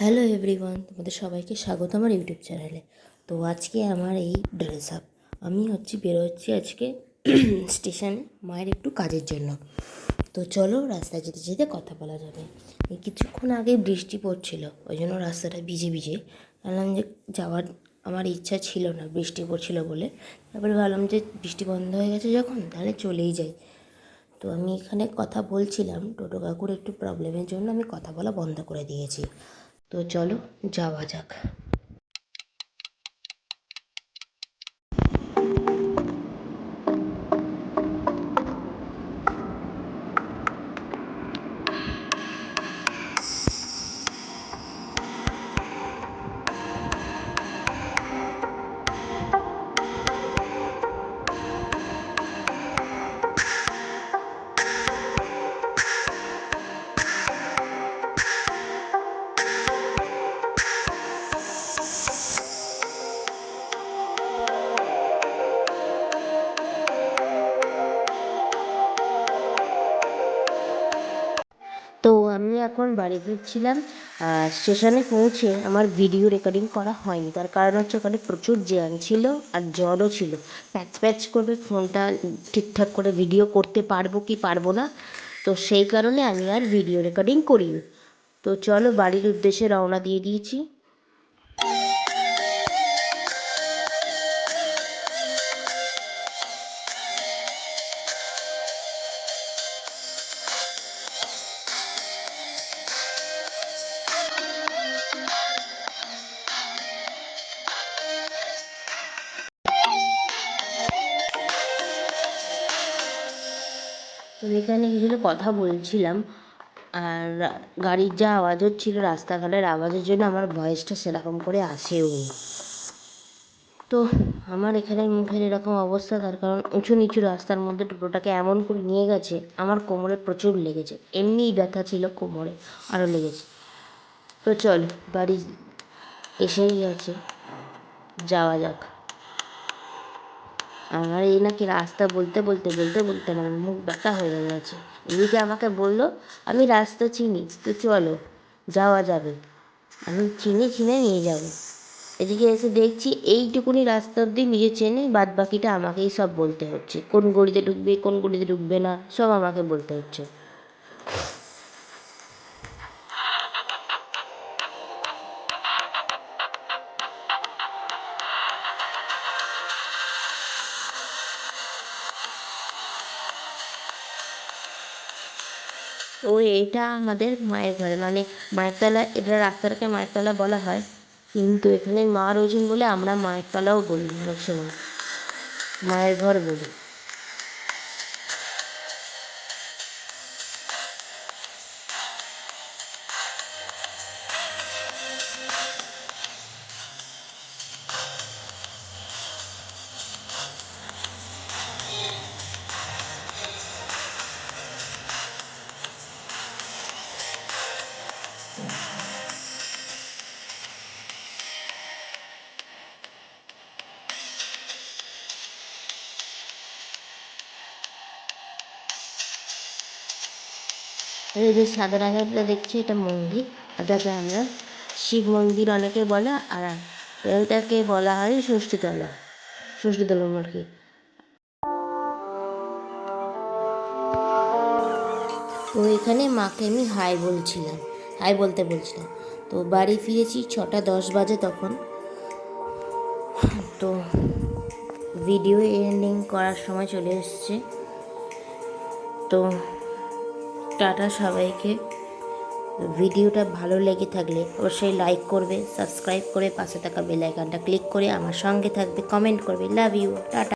Hello everyone, তোমাদের সবাইকে স্বাগত আমার ইউটিউব চ্যানেলে। তো আজকে আমার এই ড্রেস আপ। আমি হচ্ছে, বেরোচ্ছি আজকে স্টেশনে মায়ের একটু কাজের জন্য। তো চলো রাস্তায় যেতে যেতে কথা বলা যাবে। এই কিছুক্ষণ আগে বৃষ্টি পড়ছিল, ওই জন্য রাস্তাটা ভিজে ভিজে। ভাবলাম যে যাওয়ার আমার ইচ্ছা ছিল না, বৃষ্টি পড়ছিল বলে। তারপরে ভাবলাম যে বৃষ্টি বন্ধ হয়ে গেছে যখন, তাহলে চলেই যাই। তো আমি এখানে কথা বলছিলাম, টোটো কাকুর একটু প্রবলেমের জন্য আমি কথা বলা বন্ধ করে দিয়েছি। তো চলো যাওয়া যাক। আমি এখন বাড়ি ফিরছিলাম স্টেশনে পৌঁছে আমার ভিডিও রেকর্ডিং করা হয়নি। তার কারণ হচ্ছে ওখানে প্রচুর জ্যাম ছিল আর জলও ছিল। প্যাচ প্যাচ করে ফোনটা ঠিকঠাক করে ভিডিও করতে পারব কি পারব না, তো সেই কারণে আমি আর ভিডিও রেকর্ডিং করিনি। তো চলো বাড়ির উদ্দেশ্যে রওনা দিয়ে দিয়েছি। তো এখানে কিছু কথা বলছিলাম, আর গাড়ির যা আওয়াজ হচ্ছিল রাস্তাঘাটের আওয়াজের জন্য আমার ভয়েসটা সেরকম করে আসেও তো আমার এখানে মুখের এরকম অবস্থা, তার কারণ উঁচু নিচু রাস্তার মধ্যে টোটোটাকে এমন করে নিয়ে গেছে, আমার কোমরে প্রচুর লেগেছে। এমনিই ব্যথা ছিল কোমরে আরও লেগেছে। তো চল, বাড়ি এসেই গেছে, যাওয়া যাক। আমার এই নাকি রাস্তা বলতে বলতে বলতে বলতে আমার মুখ ব্যথা হয়ে গেছে। এদিকে আমাকে বলল, আমি রাস্তা চিনি, তো চলো, যাওয়া যাবে। আমি চিনে চিনে নিয়ে যাব। এদিকে এসে দেখছি এইটুকুনি রাস্তা অবধি নিজে চেনে বাদ বাকিটা আমাকেই সব বলতে হচ্ছে। কোন গলিতে ঢুকবে, কোন গলিতে ঢুকবে না, সব আমাকে বলতে হচ্ছে। তো এটা আমাদের মায়ের ঘরে মানে মায়ের তলা এটা রাস্তাটাকে মায়ের তলা বলা হয়। কিন্তু এখানে মা রয়েছেন বলে আমরা মায়ের তলাও বলি অনেক সময়। মায়ের ঘর বলি। এই যে সাদা রঙেরটা দেখছি, এটা মন্দির। এটাকে আমরা, শিব মন্দির অনেকে বলে, আর এটাকে বলা হয় ষষ্ঠীতলা। ষষ্ঠীতলা আর কি তো এখানে মাকে আমি হাই বলছিলাম, হাই বলতে বলছিলাম। তো বাড়ি ফিরেছি ছটা দশ বাজে তখন। তো ভিডিও এন্ডিং করার সময় চলে এসছে। তো টাটা সবাইকে। ভিডিওটা ভালো লেগে থাকলে অবশ্যই লাইক করবে সাবস্ক্রাইব করে পাশে থাকা বেল আইকনটা ক্লিক করে আমার সঙ্গে থাকবে কমেন্ট করবে। Love you tata.